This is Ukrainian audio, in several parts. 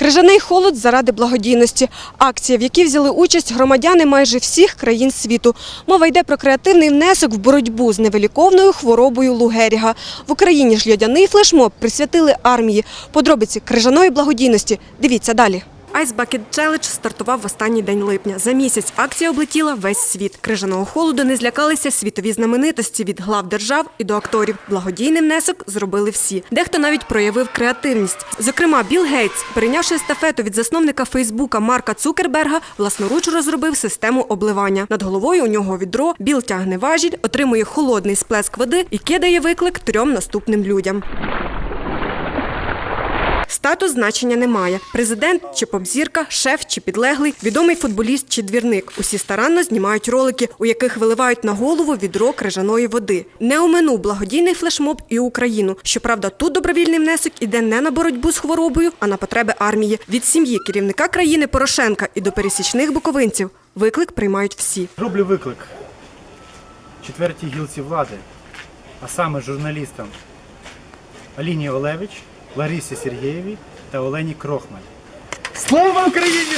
Крижаний холод заради благодійності. Акція, в якій взяли участь громадяни майже всіх країн світу. Мова йде про креативний внесок в боротьбу з невиліковною хворобою Лугеріга. В Україні ж льодяний флешмоб присвятили армії. Подробиці крижаної благодійності. Дивіться далі. Ice Bucket Challenge стартував в останній день липня. За місяць акція облетіла весь світ. Крижаного холоду не злякалися світові знаменитості від глав держав і до акторів. Благодійний внесок зробили всі. Дехто навіть проявив креативність. Зокрема, Білл Гейтс, перейнявши естафету від засновника Фейсбука Марка Цукерберга, власноруч розробив систему обливання. Над головою у нього відро, Біл тягне важіль, отримує холодний сплеск води і кидає виклик трьом наступним людям. Статус значення немає. Президент чи попзірка, шеф чи підлеглий, відомий футболіст чи двірник. Усі старанно знімають ролики, у яких виливають на голову відро крижаної води. Не оминув благодійний флешмоб і Україну. Щоправда, тут добровільний внесок іде не на боротьбу з хворобою, а на потреби армії. Від сім'ї керівника країни Порошенка і до пересічних буковинців. Виклик приймають всі. Роблю виклик четвертій гілці влади, а саме журналістам Аліні Олевич, Ларисі Сергієвій та Олені Крохмаль. Слава Україні!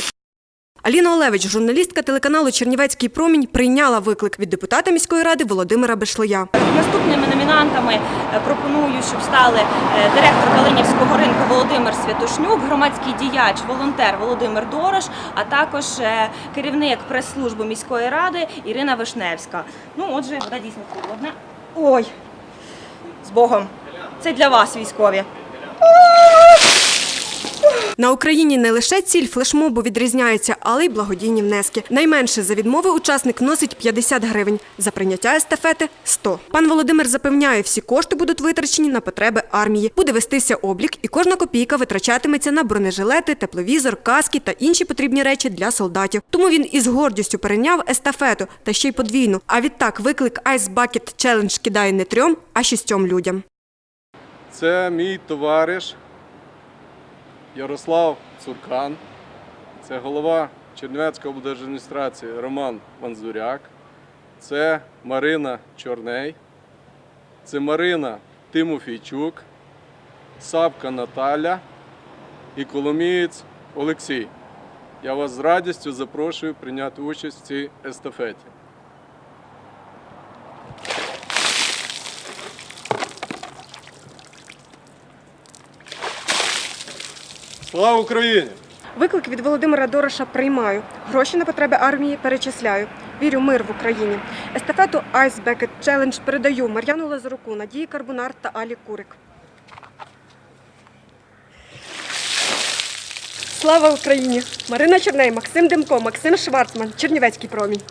Аліна Олевич, журналістка телеканалу Чернівецький промінь, прийняла виклик від депутата міської ради Володимира Бешлия. Наступними номінантами е, пропоную, щоб стали е, директор Калинівського ринку Володимир Святошнюк, громадський діяч, волонтер Володимир Дорош, а також е, керівник прес-служби міської ради Ірина Вишневська. Ну, отже, вода дійсно холодна. Ой, з Богом. Це для вас, військові. На Україні не лише ціль флешмобу відрізняється, але й благодійні внески. Найменше за відмови учасник носить 50 гривень, за прийняття естафети – 100. Пан Володимир запевняє, всі кошти будуть витрачені на потреби армії. Буде вестися облік, і кожна копійка витрачатиметься на бронежилети, тепловізор, каски та інші потрібні речі для солдатів. Тому він із гордістю перейняв естафету та ще й подвійну. А відтак виклик Ice Bucket Challenge кидає не трьом, а шістьом людям. Це мій товариш Ярослав Цуркан, це голова Чернівецької облдержадміністрації Роман Манзуряк, це Марина Чорней, це Марина Тимофійчук, Сапка Наталя. І Коломієць Олексій. Я вас з радістю запрошую прийняти участь в цій естафеті. Слава Україні! Виклик від Володимира Дороша приймаю. Гроші на потреби армії перечисляю. Вірю мир в Україні. Естафету Ice Bucket Challenge передаю Мар'яну Лазаруку, Надії Карбунар та Алі Курик. Слава Україні! Марина Черней, Максим Демко, Максим Шварцман, Чернівецький промінь.